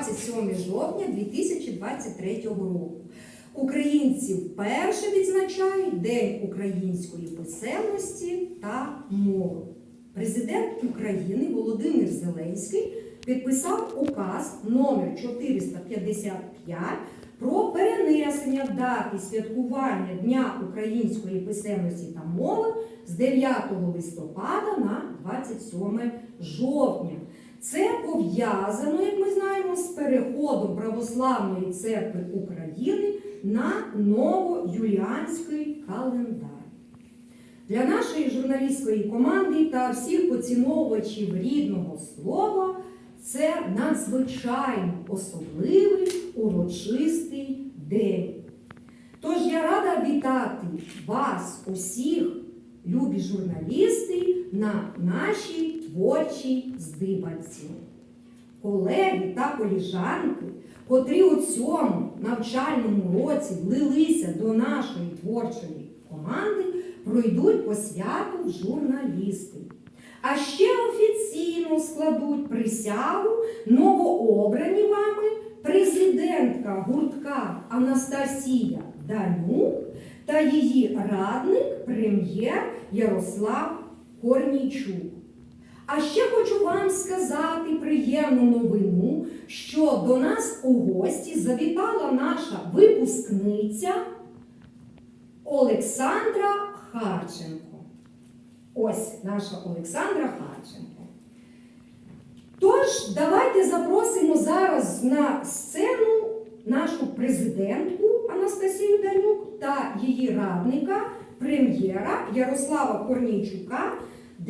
27 жовтня 2023 року. Українці вперше відзначають День української писемності та мови. Президент України Володимир Зеленський підписав указ номер 455 про перенесення дати святкування Дня української писемності та мови з 9 листопада на 27 жовтня. Це пов'язано, як ми знаємо, з переходом Православної церкви України на новоюліанський календар. Для нашої журналістської команди та всіх поціновувачів рідного слова це надзвичайно особливий урочистий день. Тож я рада вітати вас, усіх, любі журналісти, на нашій творчій здибанці. Колеги та коліжанки, котрі у цьому навчальному році влилися до нашої творчої команди, пройдуть посвяту в журналісти. А ще офіційно складуть присягу новообрані вами президентка гуртка Анастасія Данюк та її радник прем'єр Ярослав Корнійчук. А ще хочу вам сказати приємну новину, що до нас у гості завітала наша випускниця Олександра Харченко. Ось наша Олександра Харченко. Тож, давайте запросимо зараз на сцену нашу президентку Анастасію Данюк та її радника, прем'єра Ярослава Корнійчука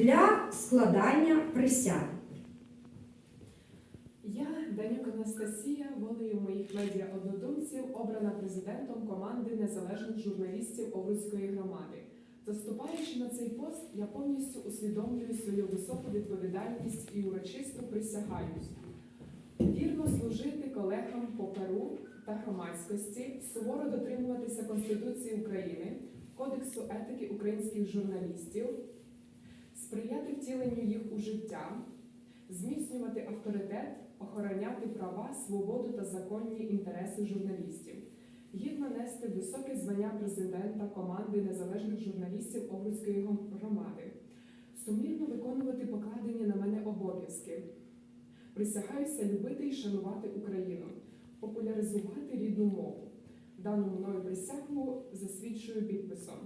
для складання присяги. Я, Данюк Анастасія, волею моїх медіа однодумців, обрана президентом команди незалежних журналістів Овруцької громади. Заступаючи на цей пост, я повністю усвідомлюю свою високу відповідальність і урочисто присягаюсь. Вірно служити колегам по перу та громадськості, суворо дотримуватися Конституції України, Кодексу етики українських журналістів, сприяти втіленню їх у життя, зміцнювати авторитет, охороняти права, свободу та законні інтереси журналістів, гідно нести високе звання президента команди незалежних журналістів Овруцької громади, сумлінно виконувати покладені на мене обов'язки. Присягаюся любити і шанувати Україну, популяризувати рідну мову. Дану мною присягу засвідчую підписом.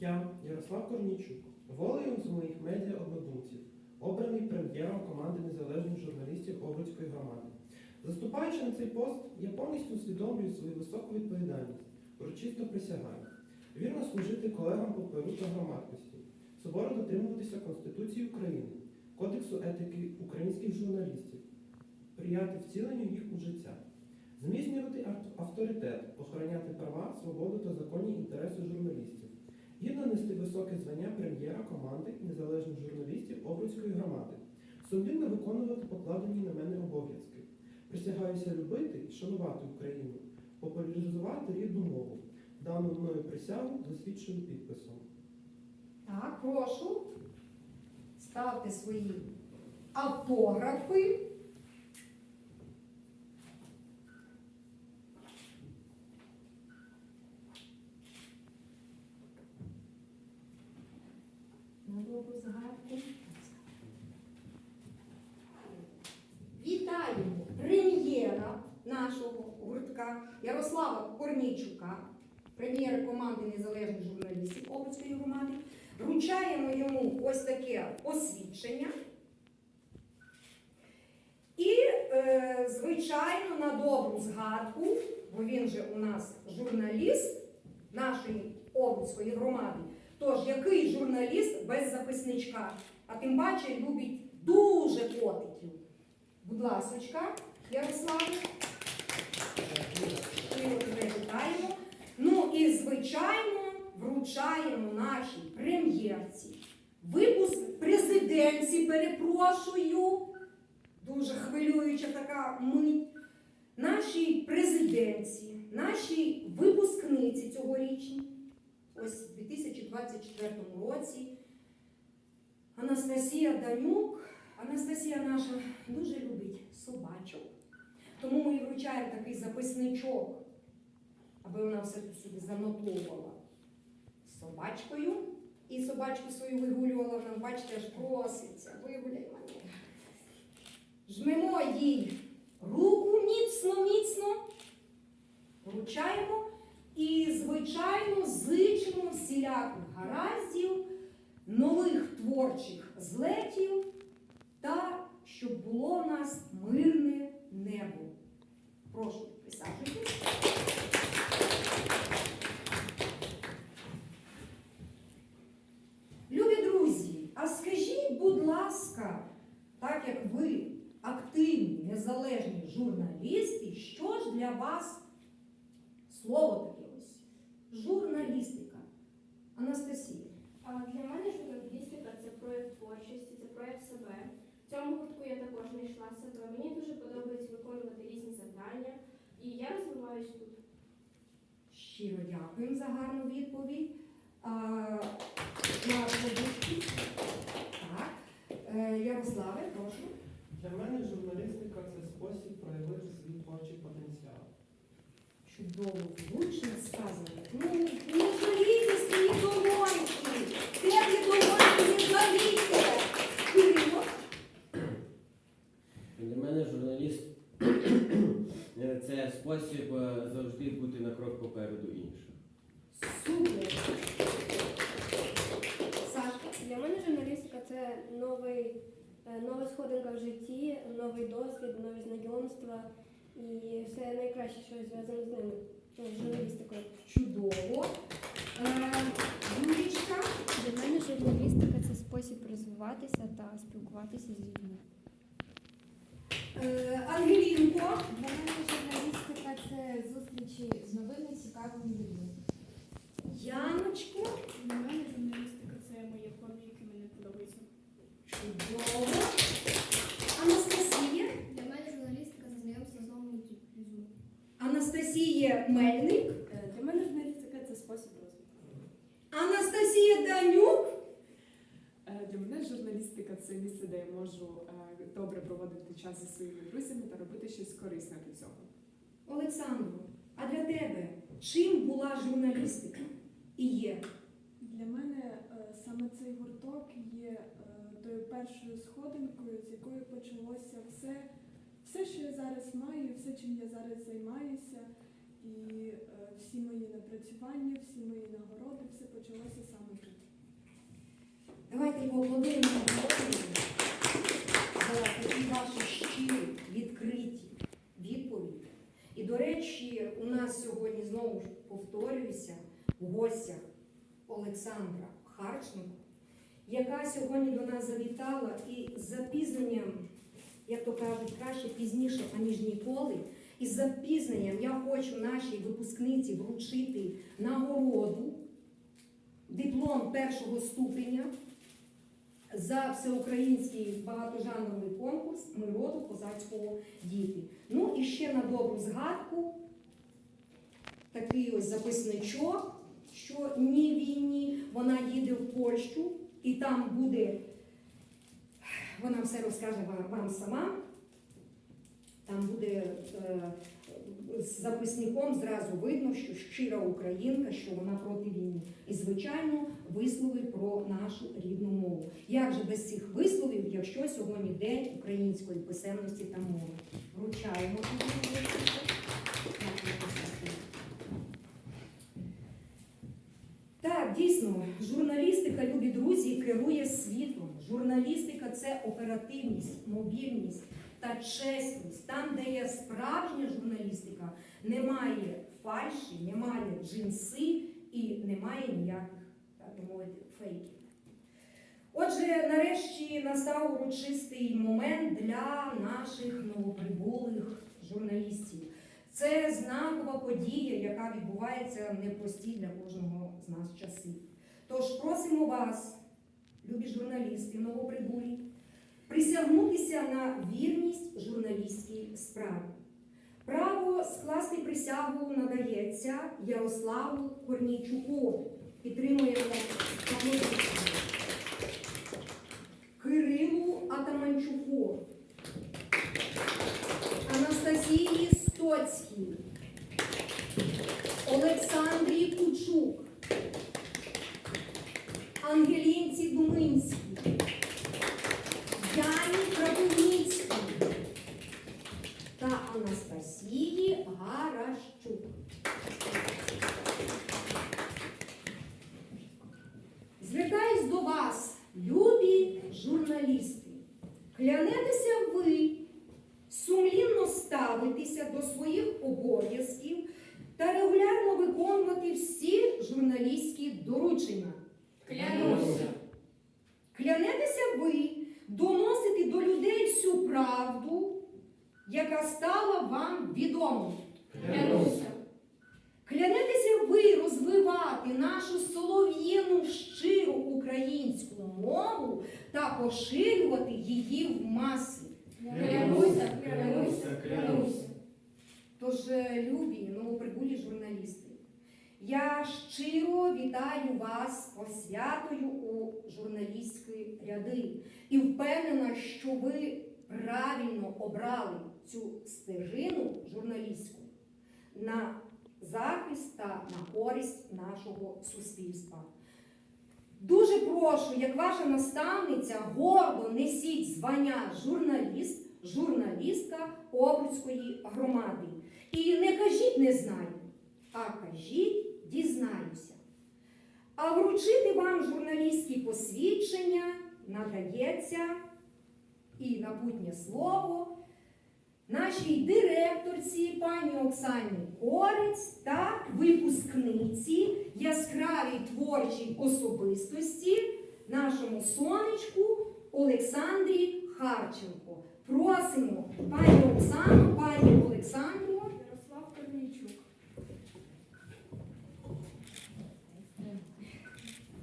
Я, Ярослав Корнійчук, волею з моїх медіа однодумців, обраний прем'єром команди незалежних журналістів Овруцької громади. Заступаючи на цей пост, я повністю усвідомлюю свою високу відповідальність, урочисто присягаю, вірно служити колегам по перу та громадськості, суворо дотримуватися Конституції України, Кодексу етики українських журналістів, прияти втіленню їх у життя, зміцнювати авторитет, охороняти права, свободу та законні інтереси журналістів. Гідно нести високе звання прем'єра команди незалежних журналістів Овруцької громади, сумлінно виконувати покладені на мене обов'язки. Присягаюся любити і шанувати Україну, популяризувати рідну мову. Дану мною присягу засвідчую підписом. Так, прошу. Ставте свої автографи. На добру згадку. Вітаємо прем'єра нашого гуртка Ярослава Корнійчука, прем'єра команди незалежних журналістів Обицької громади. Вручаємо йому ось таке освідчення. І, е, звичайно, на добру згадку, бо він же у нас журналіст нашої Обицької громади. Тож, який журналіст без записничка, а тим паче любить дуже котиків. Будь ласочка, Ярославе. Ми його тебе вітаємо. Ну і, звичайно, вручаємо нашій прем'єрці. Випуск президентці, перепрошую. Дуже хвилююча така мить. Нашій президентці, нашій випускниці цьогорічній, ось у 2024 році. Анастасія Данюк. Анастасія наша дуже любить собачок. Тому ми вручаємо такий записничок, аби вона все собі занотовувала собачкою. І собачку свою вигулювала, вона, бачите, аж проситься, вигуляй мене. Жмемо їй руку міцно, міцно, вручаємо і, звичайно, зичимо всіляких гараздів, нових творчих злетів та щоб було в нас мирне небо. Прошу, присаджуйтесь. Любі друзі, а скажіть, будь ласка, так як ви активні, незалежні журналісти, що ж для вас слово таке ось? Журналістика. Анастасія. А Для мене журналістика це проєкт творчості, це проєкт себе. В цьому гуртку я також знайшла себе. Мені дуже подобається виконувати різні завдання, і я розвиваюсь тут. Щиро дякуємо за гарну відповідь. А. Е, Ярославе, прошу. Для мене журналістика це спосіб проявити свій творчий потенціал. Чудово, влучно сказано. Ну, не жалійте свої долоньки. Теплі долоньки не жалійте. Кирило. Для мене журналіст це спосіб е, завжди бути на крок попереду інших. Супер. Сашка. Для мене журналістика це новий, е, нова сходинка в житті, новий досвід, нові знайомства і все найкраще, що зв'язано з ними, ну, журналістикою. Чудово. Е, Юлічка. Для мене журналістика це спосіб розвиватися та спілкуватися з людьми. Е, Ангелінко. Для мене журналістика це зустрічі з новими цікавими людьми. Яночко. Для мене журналістика це моє хобі, яке мені подобається. Чудово. Анастасія. Для мене журналістика це знайомство з новими людьми. Анастасія Мельник. Для мене журналістика це спосіб розвитку. Анастасія Данюк. Е, Для мене журналістика це місце, де я можу е, добре проводити час зі своїми друзями та робити щось корисне для цього. Олександро, а для тебе чим була журналістика? І є. Для мене е, саме цей гурток є е, тою першою сходинкою, з якої почалося все, все, що я зараз маю, все, чим я зараз займаюся, і е, всі мої напрацювання, всі мої нагороди, все почалося саме тут. Давайте поаплодуємо за такі ваші щирі, відкриті відповіді. І, до речі, у нас сьогодні знову ж повторююся в гостях Олександра Харченко, яка сьогодні до нас завітала і з запізненням, як то кажуть, краще пізніше, аніж ніколи. І з запізненням я хочу нашій випускниці вручити нагороду, диплом першого ступеня за всеукраїнський багатожанровий конкурс Ми роду козацького діти. Ну і ще на добру згадку такий ось записничок, що ні війні, вона їде в Польщу, і там буде, вона все розкаже вам, сама. Там буде е, з записником зразу видно, що щира українка, що вона проти війни. І, звичайно, вислови про нашу рідну мову. Як же без цих висловів, якщо сьогодні день української писемності та мови? Вручаємо. тобі, Олександр. Дякую, Костянтин. Так, дійсно, журналістика, любі друзі, керує світом. Журналістика це оперативність, мобільність та чесність. Там, де є справжня журналістика, немає фальші, немає джинси і немає ніяких, так би мовити, фейків. Отже, нарешті настав урочистий момент для наших новоприбулих журналістів. Це знакова подія, яка відбувається непрості для кожного з нас часи. Тож просимо вас, любі журналісти, новоприбулі, присягнутися на вірність журналістській справі. Право скласти присягу надається Ярославу Корнійчуку. Підтримуємо Кирилу Атаманчуку, Анастасії Стоцькій, Олександрі Кучук. Ангелінці Думинській, Яні Крапивницькій та Анастасії Гаращук. Звертаюсь до вас, любі журналісти. Клянетеся ви сумлінно ставитися до своїх обов'язків та регулярно виконувати всі журналістські доручення. Клянуся. Клянетеся ви доносити до людей всю правду, яка стала вам відомою. Клянуся. Клянетеся ви розвивати нашу солов'їну щиру українську мову та поширювати її в масі. Клянуся. Клянуся. Клянуся. Тож, е, любі новоприбулі журналісти, я щиро вітаю вас посвятою у журналістські ряди і впевнена, що ви правильно обрали цю стежину журналістську на захист та на користь нашого суспільства. Дуже прошу, як ваша наставниця, гордо несіть звання журналіст, журналістка Овруцької громади. І не кажіть не знаю, а кажіть дізнаюся. А вручити вам журналістські посвідчення надається і напутнє слово нашій директорці пані Оксані Корець та випускниці яскравій творчій особистості нашому сонечку Олександрі Харченко. Просимо пані Оксану, пані Олександру. Ярослав Корнійчук.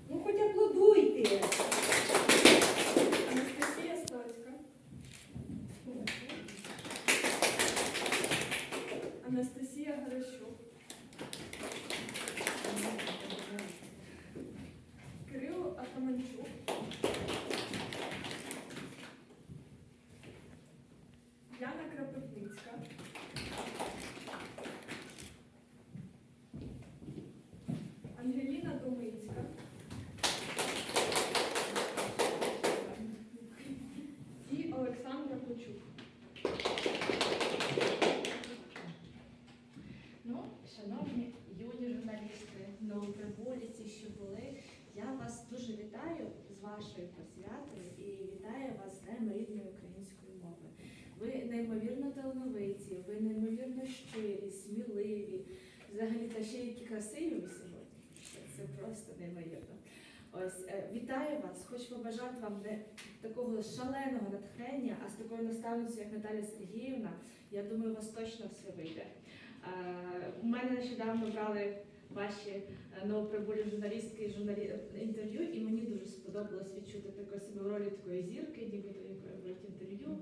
Ну, хоч аплодуйте. Анастасія Стоцька. Анастасія Гаращук. Кирило Атаманчук. Яна Крапивницька. Ангеліна Доминська. І Олександра Почук. Ну, шановні юні журналісти, новоприбулі, ці, що були, я вас дуже вашою посвятою і вітаю вас з Днем рідної української мови. Ви неймовірно талановиті, ви неймовірно щирі, сміливі, взагалі та ще які красиві ви сьогодні. Це просто неймовірно. Ось е, вітаю вас, хочу побажати вам не такого шаленого натхнення, а з такою наставницею, як Наталя Сергіївна, я думаю, у вас точно все вийде. Е, У мене нещодавно брали ваші е, новоприбулі журналістки журналі... інтерв'ю, і мені дуже сподобалось відчути таку себе в ролі такої зірки, нібито якої беруть інтерв'ю.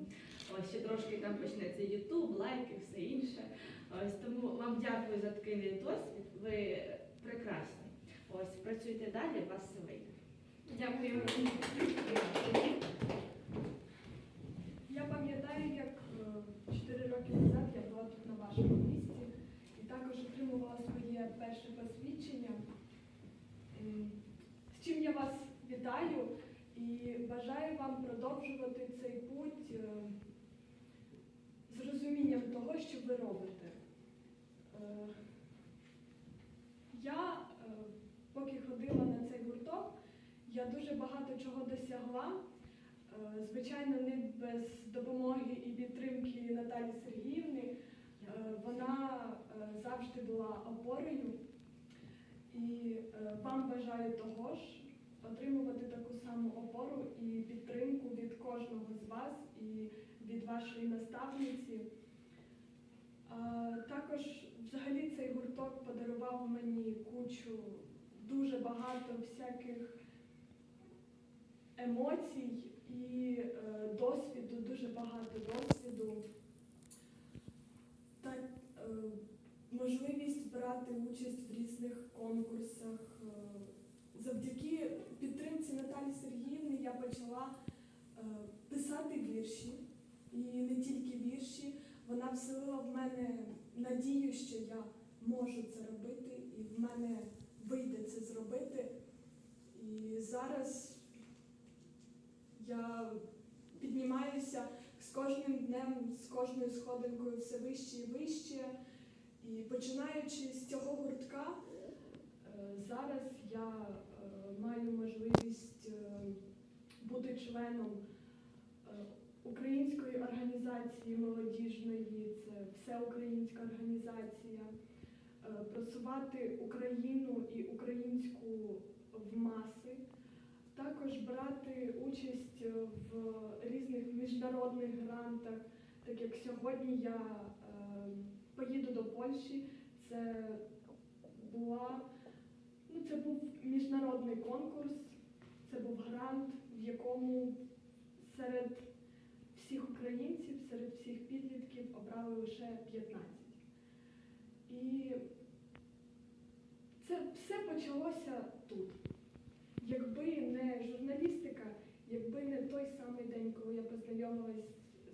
Ось ще трошки там почнеться Ютуб, лайки, все інше. Ось тому вам дякую за такий досвід. Ви прекрасні. Ось працюйте далі, вас все вийде. Дякую. Я пам'ятаю, як 4 роки назад я була тут на вашому місці і також отримувала своє перше посвідчення. З чим я вас вітаю і бажаю вам продовжувати цей путь е, з розумінням того, що ви робите. Е, Я, е, поки ходила на цей гурток, я дуже багато чого досягла. Е, Звичайно, не без допомоги і підтримки Наталі Сергіївни. Е, Вона е, завжди була опорою. І е, вам бажаю того ж отримувати таку саму опору і підтримку від кожного з вас і від вашої наставниці. Також взагалі цей гурток подарував мені кучу дуже багато всяких емоцій і досвіду, дуже багато досвіду. Е, можливість брати участь в різних конкурсах. Е, Завдяки підтримці Наталі Сергіївни я почала е, писати вірші. І не тільки вірші, вона вселила в мене надію, що я можу це робити, і в мене вийде це зробити. І зараз я піднімаюся з кожним днем, з кожною сходинкою все вище і вище. І починаючи з цього гуртка, е, зараз я е, маю можливість е, бути членом української організації молодіжної, це всеукраїнська організація, просувати Україну і українську в маси, також брати участь в різних міжнародних грантах, так як сьогодні я е, поїду до Польщі. Це була ну, це був міжнародний конкурс, це був грант, в якому серед всіх українців, серед всіх підлітків обрали лише 15. І це все почалося тут. Якби не журналістика, якби не той самий день, коли я познайомилась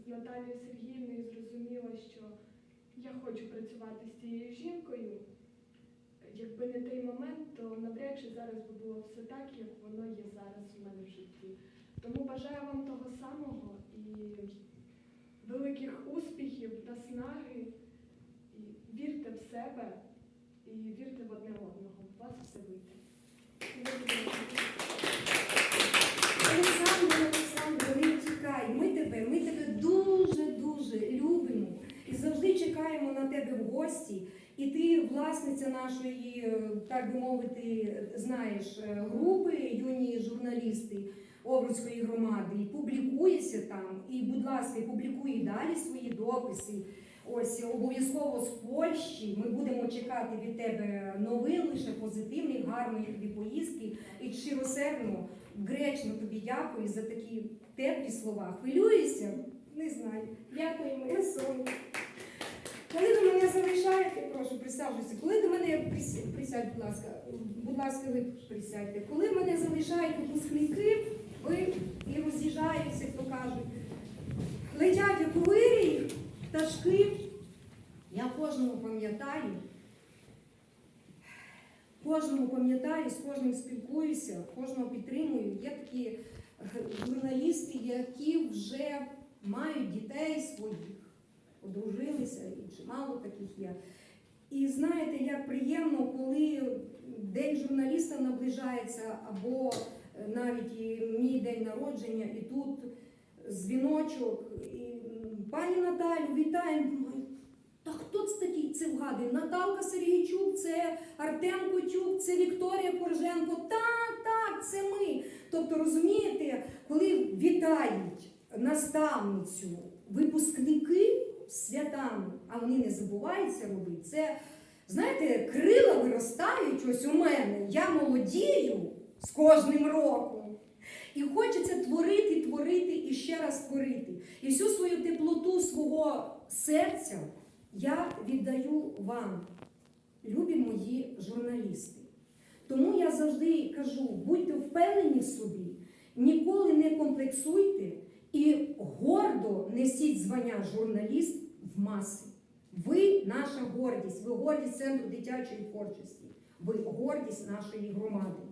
з Наталією Сергіївною і зрозуміла, що я хочу працювати з цією жінкою, якби не той момент, то навряд чи зараз би було все так, як воно є зараз у мене в житті. Тому бажаю вам того самого і великих успіхів, наснаги, і вірте в себе і вірте в одне одного. У вас все вийде. Олександр, Олександр, не тікай. Ми тебе, ми тебе дуже-дуже любимо і завжди чекаємо на тебе в гості. І ти власниця нашої, е, так би мовити, знаєш, е, групи юні журналісти Овруцької громади. І публікуєшся там. І, будь ласка, публікуй далі свої дописи. Ось обов'язково з Польщі. Ми будемо чекати від тебе новин, лише позитивних, гарної тобі поїздки. І щиросердно, гречно тобі дякую за такі теплі слова. Хвилюєшся? Не знаю. Дякую, моя сонечко. Коли ви мене залишаєте, прошу присаджуйся. Коли до мене присядь, присядь, будь ласка, будь ласка, ви присядьте. Коли мене залишають випускники, ви і роз'їжджаються, як то кажуть. Летять у вирій, пташки. Я кожного пам'ятаю. Кожному пам'ятаю, з кожним спілкуюся, кожного підтримую. Є такі журналісти, які вже мають дітей своїх, одружилися, і чимало таких є. І знаєте, як приємно, коли день журналіста наближається, або е, навіть і мій день народження, і тут дзвіночок, пані Наталю, вітаємо. Та хто це такий? Це вгадує? Наталка Сергійчук, це Артем Котюк, це Вікторія Корженко. Так, так, це ми. Тобто, розумієте, коли вітають наставницю випускники святами, а вони не забувають це робити, це, знаєте, крила виростають ось у мене. Я молодію з кожним роком. І хочеться творити, творити і ще раз творити. І всю свою теплоту свого серця я віддаю вам, любі мої журналісти. Тому я завжди кажу: будьте впевнені в собі, ніколи не комплексуйте і гордо несіть звання журналіст в маси. Ви наша гордість, ви гордість центру дитячої творчості, ви гордість нашої громади.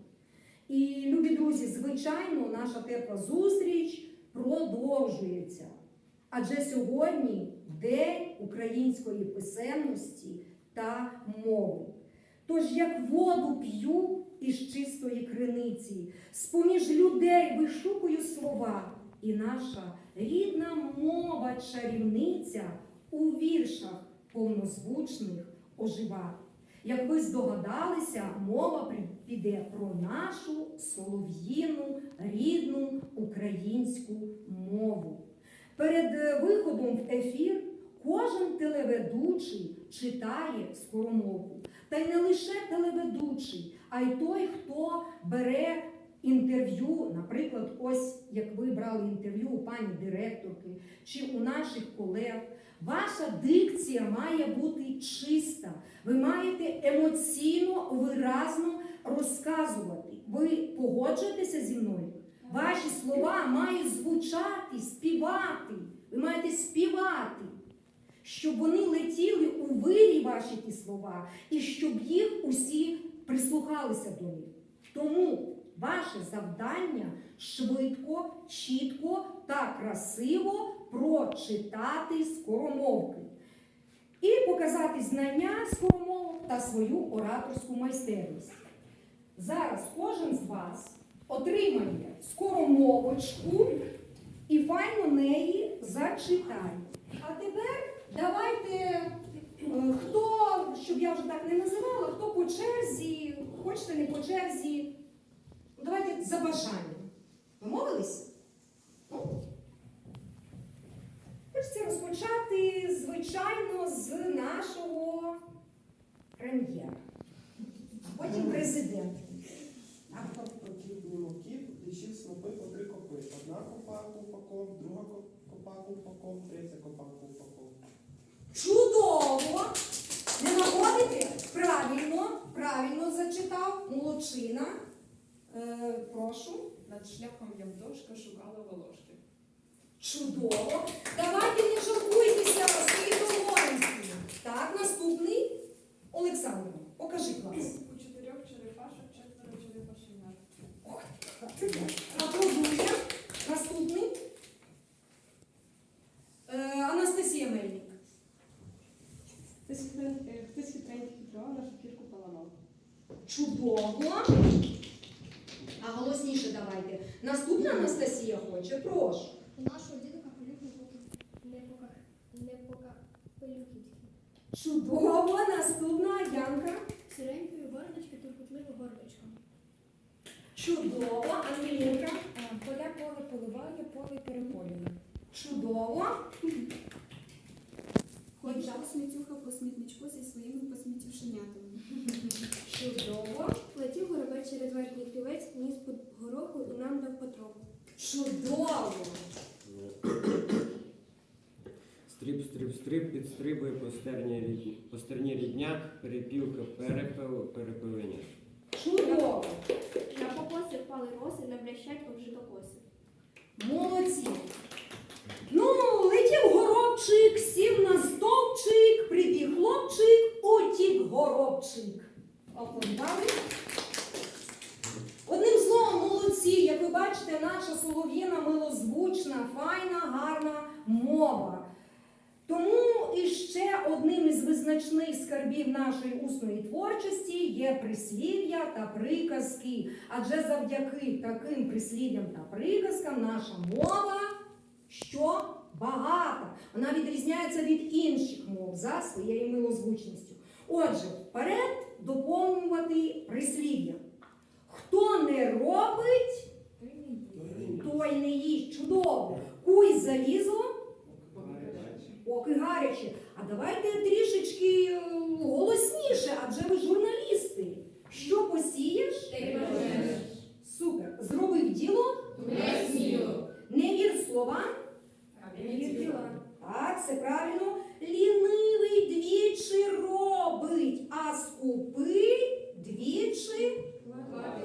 І, любі друзі, звичайно, наша тепла зустріч продовжується. Адже сьогодні День української писемності та мови. Тож, як воду п'ю із чистої криниці, з-поміж людей вишукую слова, і наша рідна мова чарівниця у віршах повнозвучних ожива. Як ви здогадалися, мова при- піде про нашу солов'їну рідну українську мову. Перед е, виходом в ефір кожен телеведучий читає скоромовку. Та й не лише телеведучий, а й той, хто бере інтерв'ю, наприклад, ось як ви брали інтерв'ю у пані директорки чи у наших колег. Ваша дикція має бути чиста. Ви маєте емоційно, виразно розказувати. Ви погоджуєтеся зі мною? Ваші слова мають звучати, співати. Ви маєте співати, щоб вони летіли у вирі ваші ті слова, і щоб їх усі прислухалися до них. Тому ваше завдання швидко, чітко та красиво прочитати скоромовки і показати знання скоромовок та свою ораторську майстерність. Зараз кожен з вас отримає скоромовочку і файно неї зачитає. А тепер давайте, е, хто, щоб я вже так не називала, хто по черзі, хочете не по черзі, ну, давайте за бажанням. Домовились? Ну. Хочеться розпочати, звичайно, з нашого прем'єра. Потім президент. Кіт лишив снопи по три копи. Одна копа купаком, друга копа купаком, третя копа купаком. Чудово! Не находите? Правильно, правильно зачитав. Молодчина. Е, прошу. Над шляхом Явдошка шукала волошки. Чудово. Давайте не жалкуйтеся свої домовленості. Так, наступний. Олександр, покажи клас. Аплодує. Наступний. Е, Анастасія Мельник. Хтось хтось хитренький хитро, на шапірку поламав. Чудово. А голосніше давайте. Наступна Анастасія хоче, прошу. У нашого діда капелюх не пока не пока. Чудово. Наступна Янка. Сіренької гордочки, турботлива гордочка. Чудово. Ангелінка. Поля поле поливає, поле переполює. Чудово. Ходила смітюха по смітничку зі своїми посмітівшенятами. Чудово. Летів горобець через верхній крівець, ніс по гороху і нам дав потроху. Чудово. Стриб, стриб, стриб, підстрибує по стерні, рідня, перепілка, перепел, перепелиня. Чудово. На покоси впали роси, не блящать обжитокоси. Молодці. Ну, летів горобчик, сів на стовпчик, прибіг хлопчик, утік горобчик. Аплодували. Одним словом, молодці, як ви бачите, наша солов'їна милозвучна, файна, гарна мова. Тому і ще одним із визначних скарбів нашої усної творчості є прислів'я та приказки. Адже завдяки таким прислів'ям та приказкам наша мова що багата. Вона відрізняється від інших мов за своєю милозвучністю. Отже, вперед доповнювати прислів'я. Хто не робить, той не їсть. Чудово. Куй залізо, поки гаряче. А давайте трішечки е, голосніше, адже ви журналісти. Що посієш? Супер. Зробив діло? Не вір словам? Не вір ділам. Так, все правильно. Лінивий двічі робить, а скупий двічі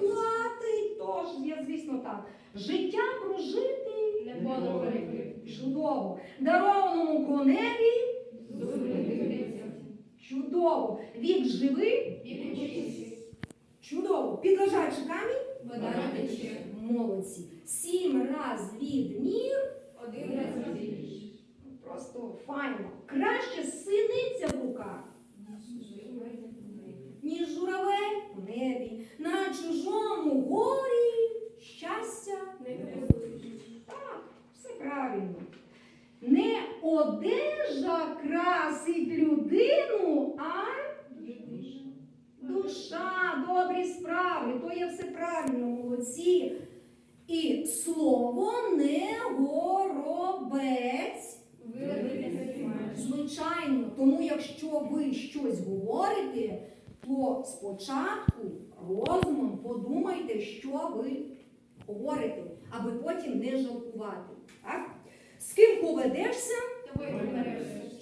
платить. Тож є, звісно, так. Життя прожити Не було перекрив. Чудово. Дарованому коневі чудово. Вік живий чудово. Під лежачий камінь Вода тече. молодці. Сім раз від мір. Один раз більше. Просто файно. Краще синиця в руках, ніж журавель в небі. На чужому горі щастя. Так, все правильно. Не одежа красить людину, а душа, добрі справи. То є все правильно, молодці. І слово не горобець. Звичайно, тому якщо ви щось говорите, то спочатку розумом подумайте, що ви говорите, аби потім не жалкувати. Так? З ким поведешся?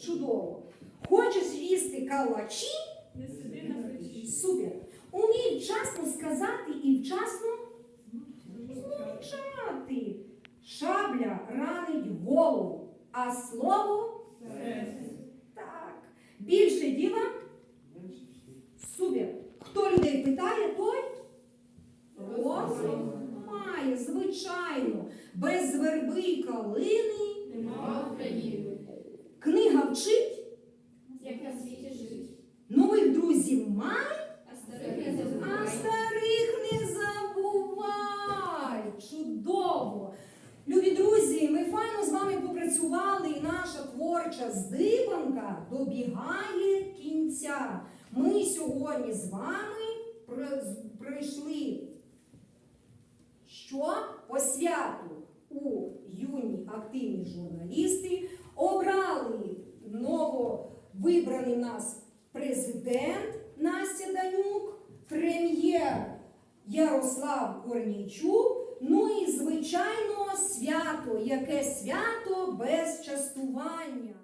Чудово. Хочеш їсти калачі? Супер. Умій вчасно сказати і вчасно змовчати. Шабля ранить голову, а слово так. Більше діла супер. Хто людей питає, той розум звичайно, без верби і калини. Нема України. Книга вчить, Як на світі жить. нових друзів май, А старих не а забувай. старих не забувай. Чудово! Любі друзі, ми файно з вами попрацювали, і наша творча здибанка добігає кінця. Ми сьогодні з вами про- з- пройшли що посвяту у юні активні журналісти, обрали нововибраний нас президент Настя Данюк, прем'єр Ярослав Корнійчук. Ну і звичайно свято, яке свято без частування.